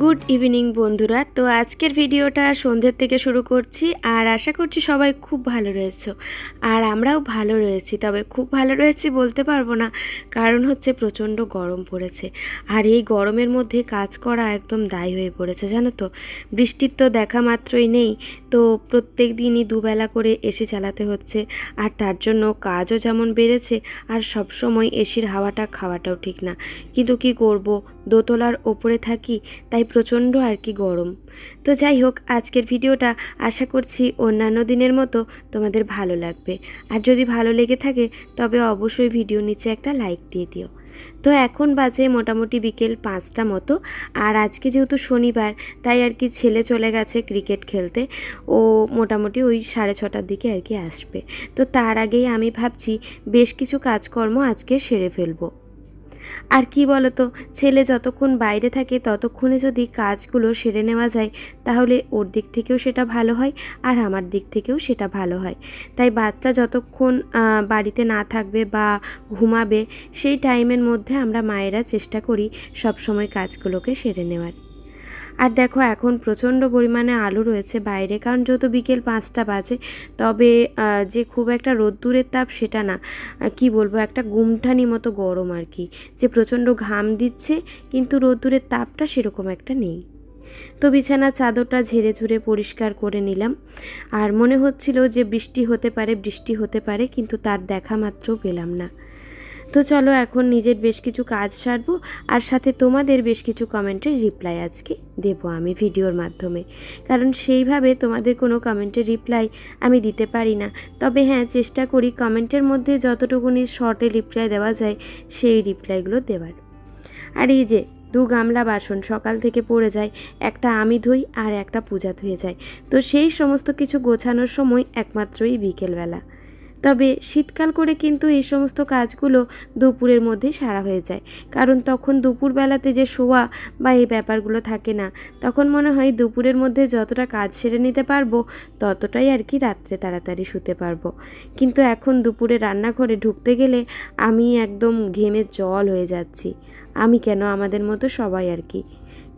Good evening বন্ধুরা। তো আজকের ভিডিওটা সন্ধ্যের থেকে শুরু করছি আর আশা করছি সবাই খুব ভালো রয়েছো। আর আমরাও ভালো রয়েছি, তবে খুব ভালো রয়েছি বলতে পারব না। কারণ হচ্ছে প্রচণ্ড গরম পড়েছে। আর এই গরমের মধ্যে কাজ করা একদম দায় হয়ে পড়েছে, জানো তো? বৃষ্টির তো দেখা মাত্রই নেই, তো প্রত্যেক দিনই দুবেলা করে এসি চালাতে হচ্ছে। আর তার জন্য কাজও যেমন বেড়েছে, আর সবসময় এসির হাওয়াটা খাওয়াটাও ঠিক না। কিন্তু কি করব? দোতলার ওপরে থাকি, তাই প্রচণ্ড আর কি গরম। তো যাই হোক, আজকের ভিডিওটা আশা করছি অন্যান্য দিনের মতো তোমাদের ভালো লাগবে। আর যদি ভালো লেগে থাকে, তবে অবশ্যই ভিডিও নিচে একটা লাইক দিয়ে দিও। তো এখন বাজে মোটামুটি বিকেল পাঁচটা মতো। আর আজকে যেহেতু শনিবার, তাই আর কি ছেলে চলে গেছে ক্রিকেট খেলতে। ও মোটামুটি ওই সাড়ে ছটার দিকে আর কি আসবে। তো তার আগেই আমি ভাবছি, বেশ কিছু কাজকর্ম আজকে সেরে ফেলব। আর কি বলতো, ছেলে যতক্ষণ বাইরে থাকে, ততক্ষণে যদি কাজগুলো সেরে নেওয়া যায়, তাহলে ওর দিক থেকেও সেটা ভালো হয় আর আমার দিক থেকেও সেটা ভালো হয়। তাই বাচ্চা যতক্ষণ বাড়িতে না থাকবে বা ঘুমাবে, সেই টাইমের মধ্যে আমরা মায়েরা চেষ্টা করি সব সময় কাজগুলোকে সেরে নেওয়ার। আর দেখো, এখন প্রচণ্ড পরিমাণে আলো রয়েছে বাইরে, কারণ যেহেতু বিকেল পাঁচটা বাজে, তবে যে খুব একটা রোদ্দুরের তাপ সেটা না। কি বলব, একটা গুমঠানি মতো গরম আর কি, যে প্রচণ্ড ঘাম দিচ্ছে, কিন্তু রোদ্দুরের তাপটা সেরকম একটা নেই। তো বিছানার চাদরটা ঝেড়ে ঝুড়ে পরিষ্কার করে নিলাম। আর মনে হচ্ছিল যে বৃষ্টি হতে পারে, বৃষ্টি হতে পারে, কিন্তু তার দেখা মাত্র পেলাম না। তো চলো এখন নিজের বেশ কিছু কাজ সারবো, আর সাথে তোমাদের বেশ কিছু কমেন্টের রিপ্লাই আজকে দেবো আমি ভিডিওর মাধ্যমে। কারণ সেইভাবে তোমাদের কোনো কমেন্টের রিপ্লাই আমি দিতে পারি না। তবে হ্যাঁ চেষ্টা করি কমেন্টের মধ্যে যতটুকুনি শর্টে রিপ্লাই দেওয়া যায়, সেই রিপ্লাইগুলো দেওয়ার। আর এই যে, দু গামলা বাসন সকাল থেকে পড়ে যায়, একটা আমি ধুই আর একটা পূজা ধুয়ে যায়। তো সেই সমস্ত কিছু গোছানোর সময় একমাত্রই বিকেলবেলা। তবে শীতকাল করে কিন্তু এই সমস্ত কাজগুলো দুপুরের মধ্যেই সারা হয়ে যায়। কারণ তখন দুপুরবেলাতে যে শোয়া বা এই ব্যাপারগুলো থাকে না, তখন মনে হয় দুপুরের মধ্যে যতটা কাজ সেরে নিতে পারব, ততটাই আর কি রাত্রে তাড়াতাড়ি শুতে পারব। কিন্তু এখন দুপুরে রান্নাঘরে ঢুকতে গেলে আমি একদম ঘেমে জল হয়ে যাচ্ছি। আমি কেন আমাদের মতো সবাই আর কি?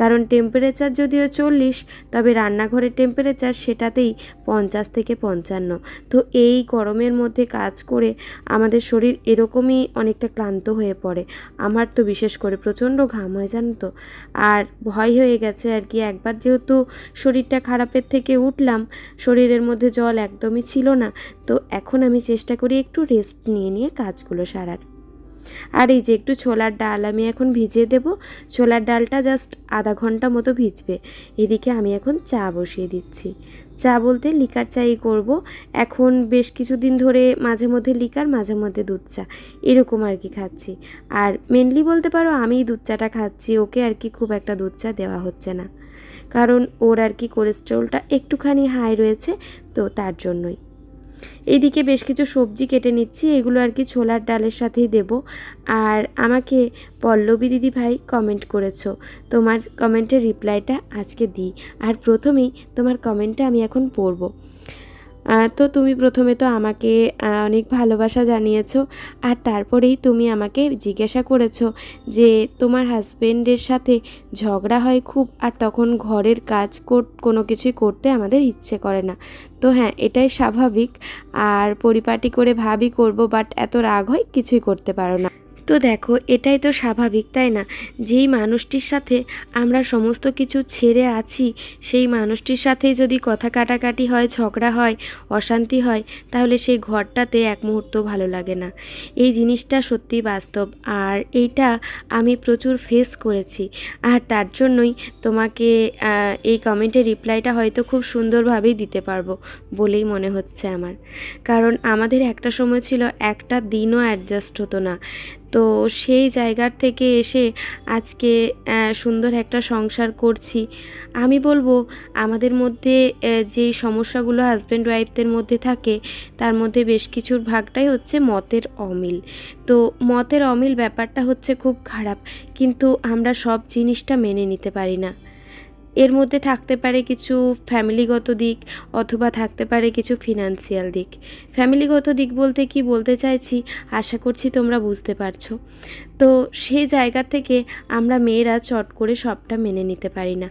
কারণ টেম্পারেচার যদিও চল্লিশ, তবে রান্নাঘরের টেম্পারেচার সেটাতেই পঞ্চাশ থেকে পঞ্চান্ন। তো এই গরমের মধ্যে কাজ করে আমাদের শরীর এরকমই অনেকটা ক্লান্ত হয়ে পড়ে। আমার তো বিশেষ করে প্রচণ্ড ঘাম হয়, জানো তো। আর ভয় হয়ে গেছে আর কি, একবার যেহেতু শরীরটা খারাপের থেকে উঠলাম, শরীরের মধ্যে জল একদমই ছিল না, তো এখন আমি চেষ্টা করি একটু রেস্ট নিয়ে নিয়ে কাজগুলো সারার। আর এই যে একটু ছোলার ডাল আমি এখন ভিজিয়ে দেব। ছোলার ডালটা জাস্ট আধা ঘণ্টা মতো ভিজবে। এদিকে আমি এখন চা বসিয়ে দিচ্ছি। চা বলতে লিকার চাই করব। এখন বেশ কিছুদিন ধরে মাঝে মধ্যে লিকার, মাঝে মধ্যে দুধ চা। এরকম আর কি খাচ্ছি। আর মেনলি বলতে পারো আমিই দুধ চাটা খাচ্ছি, ওকে আর কি খুব একটা দুধ চা দেওয়া হচ্ছে না। কারণ ওর আর কি কোলেস্ট্রলটা একটুখানি হাই রয়েছে, তো তার জন্যই। এইদিকে বেশ কিছু সবজি কেটে নিচ্ছি, এগুলো আর কি ছোলার ডালের সাথেই দেব। আর আমাকে পল্লবী দিদি ভাই কমেন্ট করেছ, তোমার কমেন্টের রিপ্লাইটা আজকে দিই। আর প্রথমেই তোমার কমেন্টটা আমি এখন পড়ব। তো তুমি প্রথমে তো আমাকে অনেক ভালোবাসা জানিয়েছো, আর তারপরেই তুমি আমাকে জিজ্ঞাসা করেছ যে তোমার হাজবেন্ডের সাথে ঝগড়া হয় খুব, আর তখন ঘরের কাজ কোনো কিছুই করতে আমাদের ইচ্ছে করে না। তো হ্যাঁ এটাই স্বাভাবিক, আর পরিপাটি করে ভাবি করব বাট এত রাগ হয় কিছুই করতে পারো না। তো দেখো, এটাই তো স্বাভাবিক, তাই না? যেই মানুষটির সাথে আমরা সমস্ত কিছু ছেড়ে আছি, সেই মানুষটির সাথেই যদি কথা কাটাকাটি হয়, ঝগড়া হয়, অশান্তি হয়, তাহলে সেই ঘরটাতে এক মুহূর্ত ভালো লাগে না। এই জিনিসটা সত্যি বাস্তব, আর এইটা আমি প্রচুর ফেস করেছি। আর তার জন্যই তোমাকে এই কমেন্টের রিপ্লাইটা হয়তো খুব সুন্দরভাবেই দিতে পারব বলেই মনে হচ্ছে আমার। কারণ আমাদের একটা সময় ছিল, একটা দিনও অ্যাডজাস্ট হতো না। তো সেই জায়গার থেকে এসে আজকে সুন্দর একটা সংসার করছি। আমি বলব, আমাদের মধ্যে যেই সমস্যাগুলো হাজব্যান্ড ওয়াইফদের মধ্যে থাকে, তার মধ্যে বেশ কিছুর ভাগটাই হচ্ছে মতের অমিল। তো মতের অমিল ব্যাপারটা হচ্ছে খুব খারাপ, কিন্তু আমরা সব জিনিসটা মেনে নিতে পারি না। এর মধ্যে থাকতে পারে কিছু ফ্যামিলিগত দিক অথবা থাকতে পারে কিছু ফিনান্সিয়াল দিক। ফ্যামিলিগত দিক বলতে কি বলতে চাইছি, আশা করছি তোমরা বুঝতে পারছ। তো সেই জায়গা থেকে আমরা মেয়েরা চট করে সবটা মেনে নিতে পারি না।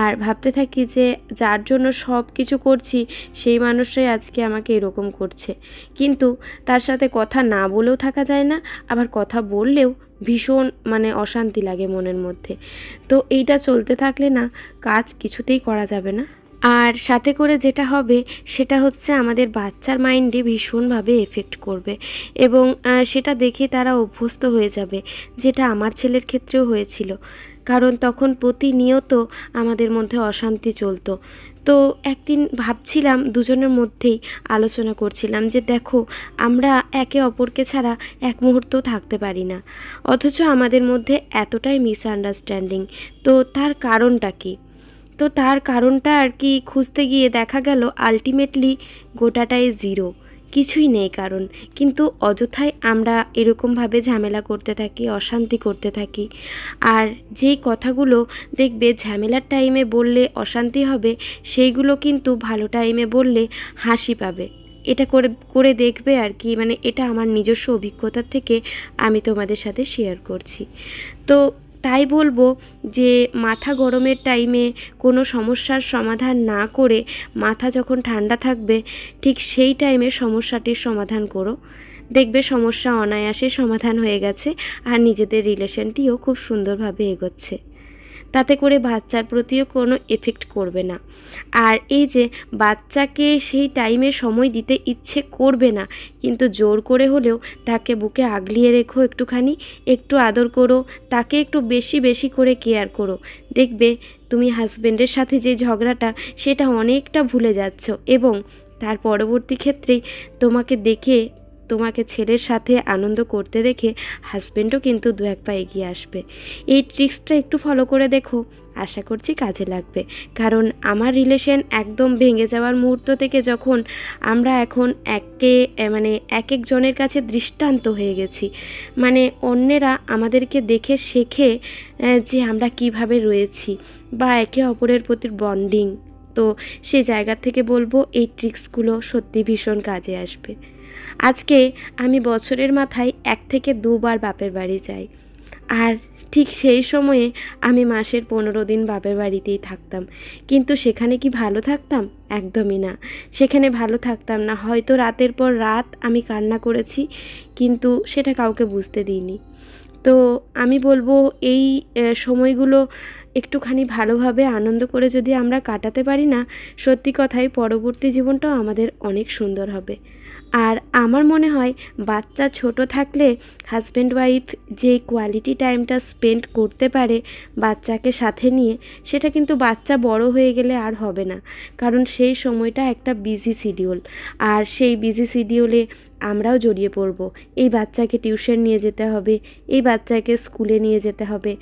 আর ভাবতে থাকি যে যার জন্য সব কিছু করছি, সেই মানুষটাই আজকে আমাকে এরকম করছে। কিন্তু তার সাথে কথা না বলেও থাকা যায় না, আবার কথা বললেও ভীষণ মানে অশান্তি লাগে মনের মধ্যে। তো এইটা চলতে থাকলে না, কাজ কিছুতেই করা যাবে না। আর সাথে করে যেটা হবে, সেটা হচ্ছে আমাদের বাচ্চার মাইন্ডে ভীষণভাবে এফেক্ট করবে। এবং সেটা দেখে তারা অভ্যস্ত হয়ে যাবে, যেটা আমার ছেলের ক্ষেত্রেও হয়েছিল। কারণ তখন প্রতিনিয়ত আমাদের মধ্যে অশান্তি চলতো। তো একদিন ভাবছিলাম দুজনের মধ্যেই আলোচনা করছিলাম যে দেখো, আমরা একে অপরকে ছাড়া এক মুহূর্ত থাকতে পারি না। অথচ আমাদের মধ্যে এতটাই মিসআন্ডারস্ট্যান্ডিং তো তার কারণটা কী? তো তার কারণটা আর কি খুঁজতে গিয়ে দেখা গেল আলটিমেটলি গোটাটাই জিরো কিছুই নেই কারণ। কিন্তু অযথায় আমরা এরকমভাবে ঝামেলা করতে থাকি, অশান্তি করতে থাকি। আর যেই কথাগুলো দেখবে ঝামেলার টাইমে বললে অশান্তি হবে, সেইগুলো কিন্তু ভালো টাইমে বললে হাসি পাবে। এটা করে করে দেখবে আর কি মানে এটা আমার নিজস্ব অভিজ্ঞতার থেকে আমি তোমাদের সাথে শেয়ার করছি। তো তাই বলব যে মাথা গরমের টাইমে কোনো সমস্যার সমাধান না করে মাথা যখন ঠান্ডা থাকবে, ঠিক সেই টাইমে সমস্যাটির সমাধান করো। দেখবে সমস্যা অনায়াসে সমাধান হয়ে গেছে আর নিজেদের রিলেশনটিও খুব সুন্দরভাবে এগোচ্ছে। তাতে করে বাচ্চার প্রতিও কোনো এফেক্ট করবে না। আর এই যে বাচ্চাকে সেই টাইমে সময় দিতে ইচ্ছে করবে না, কিন্তু জোর করে হলেও তাকে বুকে আগলিয়ে রেখো একটুখানি, একটু আদর করো, তাকে একটু বেশি বেশি করে কেয়ার করো। দেখবে তুমি হাজব্যান্ডের সাথে যে ঝগড়াটা, সেটা অনেকটা ভুলে যাচ্ছ। এবং তার পরবর্তী ক্ষেত্রেই তোমাকে দেখে তোমাকে ছেলের সাথে আনন্দ করতে দেখে হাজব্যান্ডও কিন্তু দু এক পা এগিয়ে আসবে। এই ট্রিক্সটা একটু ফলো করে দেখো, আশা করছি কাজে লাগবে। কারণ আমার রিলেশন একদম ভেঙে যাওয়ার মুহূর্ত থেকে যখন আমরা এখন একে মানে এক একজনের কাছে দৃষ্টান্ত হয়ে গেছি। মানে অন্যেরা আমাদেরকে দেখে শেখে যে আমরা কীভাবে রয়েছি বা একে অপরের প্রতি বন্ডিং তো সেই জায়গা থেকে বলব এই ট্রিক্সগুলো সত্যি ভীষণ কাজে আসবে। আজকে আমি বছরের মাথায় এক থেকে দুবার বাপের বাড়ি যাই। আর ঠিক সেই সময়ে আমি মাসের পনেরো দিন বাপের বাড়িতেই থাকতাম। কিন্তু সেখানে কি ভালো থাকতাম? একদমই না। সেখানে ভালো থাকতাম না। হয়তো রাতের পর রাত আমি কান্না করেছি, কিন্তু সেটা কাউকে বুঝতে দিইনি। তো আমি বলব এই সময়গুলো একটুখানি ভালোভাবে আনন্দ করে যদি আমরা কাটাতে পারি না, সত্যি কথাই পরবর্তী জীবনটাও আমাদের অনেক সুন্দর হবে। আর আমার মনে হয় বাচ্চা ছোট থাকলে হাজব্যান্ড ওয়াইফ যে কোয়ালিটি টাইমটা স্পেন্ড করতে পারে বাচ্চাকে সাথে নিয়ে, সেটা কিন্তু বাচ্চা বড় হয়ে গেলে আর হবে না। কারণ সেই সময়টা একটা বিজি শিডিউল আর সেই বিজি শিডিউলে আমরাও জড়িয়ে পড়ব। এই বাচ্চাকে টিউশন নিয়ে যেতে হবে, এই বাচ্চাকে স্কুলে নিয়ে যেতে হবে।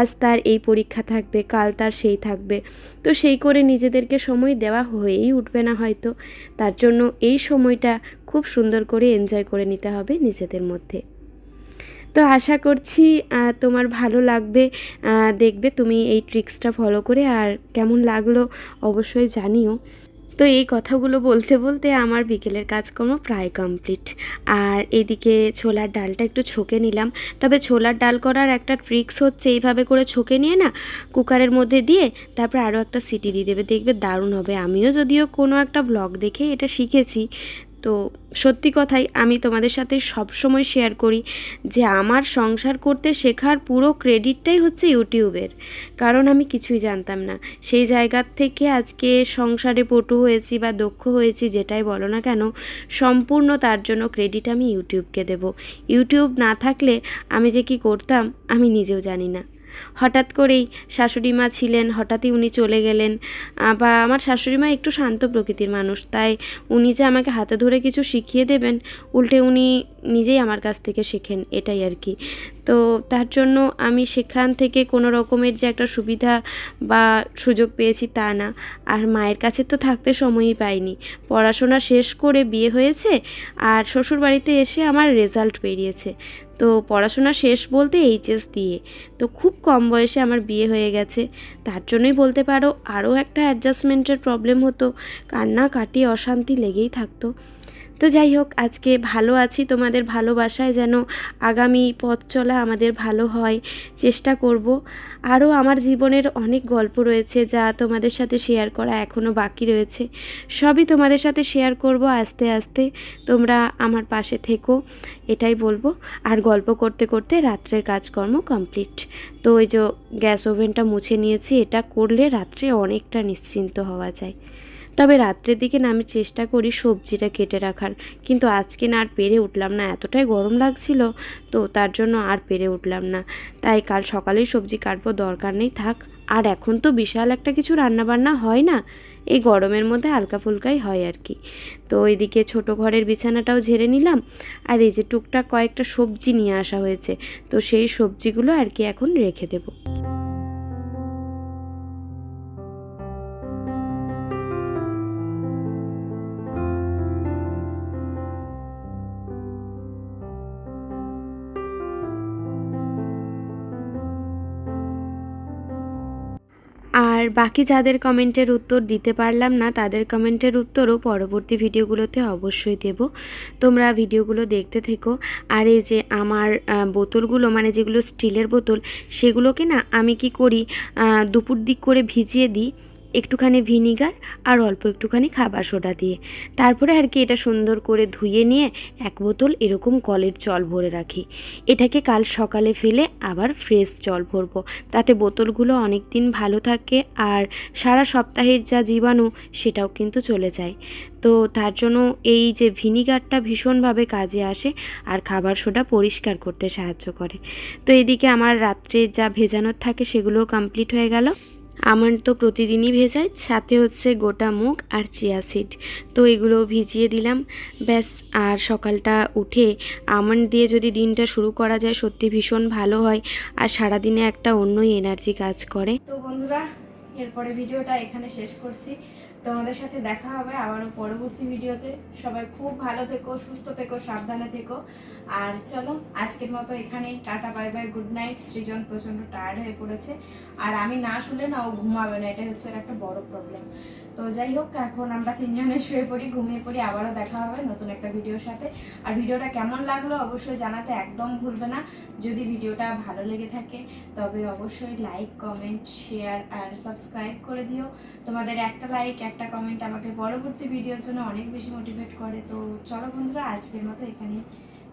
আজ তার এই পরীক্ষা থাকবে, কাল তার সেই থাকবে। তো সেই করে নিজেদেরকে সময় দেওয়া হয়েই উঠবে না হয়তো। তার জন্য এই সময়টা খুব সুন্দর করে এনজয় করে নিতে হবে নিজেদের মধ্যে। তো আশা করছি তোমার ভালো লাগবে। দেখবে তুমি এই ট্রিক্সটা ফলো করে আর কেমন লাগল অবশ্যই জানিও। তো এই কথাগুলো বলতে বলতে আমার বিকেলের কাজকর্ম প্রায় কমপ্লিট আর এদিকে ছোলার ডালটা একটু ছকে নিলাম। তবে ছোলার ডাল করার একটা ট্রিক্স হচ্ছে এইভাবে করে ছকে নিয়ে না, কুকারের মধ্যে দিয়ে তারপর আরও একটা সিটি দিয়ে দেবে। দেখবে দারুণ হবে। আমিও যদিও কোনো একটা ব্লগ দেখে এটা শিখেছি। তো সত্যি কথাই আমি তোমাদের সাথে সব সময় শেয়ার করি যে আমার সংসার করতে শেখার পুরো ক্রেডিটটাই হচ্ছে ইউটিউবের। কারণ আমি কিছুই জানতাম না। সেই জায়গার থেকে আজকে সংসারে পটু হয়েছি বা দক্ষ হয়েছি যেটাই বলো না কেন, সম্পূর্ণ তার জন্য ক্রেডিট আমি ইউটিউবকে দেব। ইউটিউব না থাকলে আমি যে কি করতাম, আমি নিজেও জানি না। হঠাৎ করেই শাশুড়ি মা ছিলেন, হঠাৎই উনি চলে গেলেন। বা আমার শাশুড়ি মা একটু শান্ত প্রকৃতির মানুষ, তাই উনি যে আমাকে হাতে ধরে কিছু শিখিয়ে দেবেন, উল্টে উনি নিজেই আমার কাছ থেকে শেখেন, এটাই আর কি। তো তার জন্য আমি সেখান থেকে কোনো রকমের যে একটা সুবিধা বা সুযোগ পেয়েছি তা না। আর মায়ের কাছে তো থাকতে সময়ই পাইনি। পড়াশোনা শেষ করে বিয়ে হয়েছে আর শ্বশুরবাড়িতে এসে আমার রেজাল্ট বেরিয়েছে। তো পড়াশোনা শেষ বলতে এইচএস দিয়ে। তো খুব কম বয়সে আমার বিয়ে হয়ে গেছে। তার জন্যই বলতে পারো আরও একটা অ্যাডজাস্টমেন্টের প্রবলেম হতো। কান্না কাটি অশান্তি লেগেই থাকতো। তো যাই হোক, আজকে ভালো আছি। তোমাদের ভালোবাসায় যেন আগামী পথ চলা আমাদের ভালো হয়, চেষ্টা করব। আরও আমার জীবনের অনেক গল্প রয়েছে যা তোমাদের সাথে শেয়ার করা এখনও বাকি রয়েছে। সবই তোমাদের সাথে শেয়ার করব আস্তে আস্তে। তোমরা আমার পাশে থেকো, এটাই বলব। আর গল্প করতে করতে রাত্রের কাজকর্ম কমপ্লিট তো ওই যে গ্যাস ওভেনটা মুছে নিয়েছি, এটা করলে রাত্রে অনেকটা নিশ্চিন্ত হওয়া যায়। তবে রাত্রের দিকে না আমি চেষ্টা করি সবজিটা কেটে রাখার। কিন্তু আজকে না আর পেরে উঠলাম না, এতটাই গরম লাগছিল তো তার জন্য আর পেরে উঠলাম না। তাই কাল সকালেই সবজি কাটবো, দরকার নেই, থাক। আর এখন তো বিশাল একটা কিছু রান্নাবান্না হয় না, এই গরমের মধ্যে হালকা ফুলকাই হয় আর কি। তো এদিকে ছোট ঘরের বিছানাটাও ঝেড়ে নিলাম, আর এই যে টুকটাক কয়েকটা সবজি নিয়ে আসা হয়েছে, তো সেই সবজিগুলো আর কি এখন রেখে দেবো। বাকি যাদের কমেন্টের উত্তর দিতে পারলাম না, তাদের কমেন্টের উত্তরও পরবর্তী ভিডিওগুলোতে অবশ্যই দেব। তোমরা ভিডিওগুলো দেখতে থেকো। আর এই যে আমার বোতলগুলো মানে যেগুলো স্টিলের বোতল, সেগুলোকে না আমি কি করি দুপুর দিক করে ভিজিয়ে দিই। একটুখানি ভিনিগার আর অল্প একটুখানি খাবার সোডা দিয়ে। তারপরে আর কি এটা সুন্দর করে ধুয়ে নিয়ে এক বোতল এরকম কলের জল ভরে রাখি। এটাকে কাল সকালে ফেলে আবার ফ্রেশ জল ভরবো। তাতে বোতলগুলো অনেক দিন ভালো থাকে আর সারা সপ্তাহের যা জীবাণু সেটাও কিন্তু চলে যায়। তো তার জন্য এই যে ভিনিগারটা ভীষণভাবে কাজে আসে আর খাবার সোডা পরিষ্কার করতে সাহায্য করে। তো এদিকে আমার রাত্রে যা ভেজানোর থাকে সেগুলোও কমপ্লিট হয়ে গেল। আমার তো প্রতিদিনই ভেজায়, সাথে হচ্ছে গোটা মুখ আর চিয়া সিড তো এগুলো ভিজিয়ে দিলাম। ব্যাস, আর সকালটা উঠে আমন্ড দিয়ে যদি দিনটা শুরু করা যায়, সত্যি ভীষণ ভালো হয়। আর সারাদিনে একটা অন্যই এনার্জি কাজ করে। তো বন্ধুরা, এরপরে ভিডিওটা এখানে শেষ করছি। তোমাদের সাথে দেখা হবে আবারও পরবর্তী ভিডিওতে। সবাই খুব ভালো থেকো, সুস্থ থেকো, সাবধানে থেকো। আর চলো, আজকের মতো এখানেই, tata bye bye good night Srijan প্রচণ্ড টায়ার্ড হয়ে পড়েছে। আর আমি না শুলে না ও ঘুমাবে না এটা হচ্ছে একটা বড় প্রবলেম তো যাই হোক, এখন আমরা তিনজনে শুয়ে পড়ি, ঘুমিয়ে পড়ি, আবারও দেখা হবে নতুন একটা ভিডিওর সাথে। আর ভিডিওটা কেমন লাগল অবশ্যই জানাতে একদম ভুলবে না। যদি ভিডিওটা ভালো লেগে থাকে, তবে অবশ্যই লাইক কমেন্ট শেয়ার আর সাবস্ক্রাইব করে দিও। তোমাদের একটা লাইক একটা কমেন্ট আমাকে পরবর্তী ভিডিওর জন্য অনেক বেশি মোটিভেট করে। তো চলো বন্ধুরা, আজকের মতো এখানে